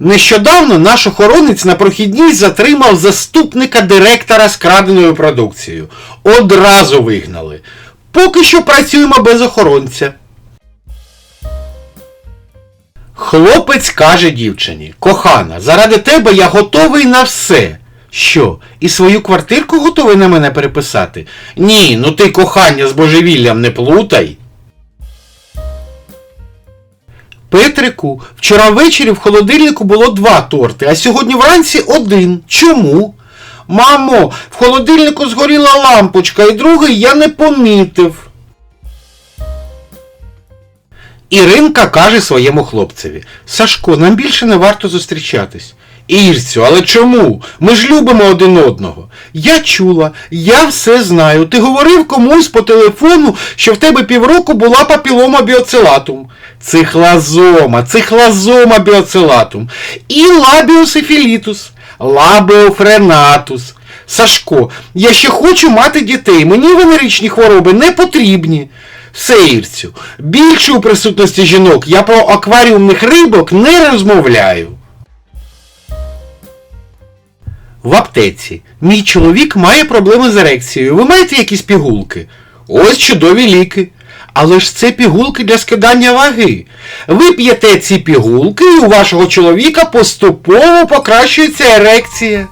Нещодавно наш охоронець на прохідній затримав заступника директора з краденою продукцією. Одразу вигнали. Поки що працюємо без охоронця. Хлопець каже дівчині: Кохана, заради тебе я готовий на все. Що, і свою квартирку готовий на мене переписати? Ні, ну ти кохання з божевіллям не плутай. Петрику, вчора ввечері в холодильнику було два торти, а сьогодні вранці один. Чому? Мамо, в холодильнику згоріла лампочка, і другий я не помітив. Іринка каже своєму хлопцеві: Сашко, нам більше не варто зустрічатись. Ірцю, але чому? Ми ж любимо один одного. Я чула, я все знаю. Ти говорив комусь по телефону, що в тебе півроку була папілома біоцилатум. Цихлазома, цихлазома біоцилатум. І лабіосифілітус, лабіофренатус. Сашко, я ще хочу мати дітей. Мені венеричні хвороби не потрібні. Все, Ірцю, більше у присутності жінок я про акваріумних рибок не розмовляю. В аптеці. Мій чоловік має проблеми з ерекцією. Ви маєте якісь пігулки? Ось чудові ліки. Але ж це пігулки для скидання ваги. Ви п'єте ці пігулки, і у вашого чоловіка поступово покращується ерекція.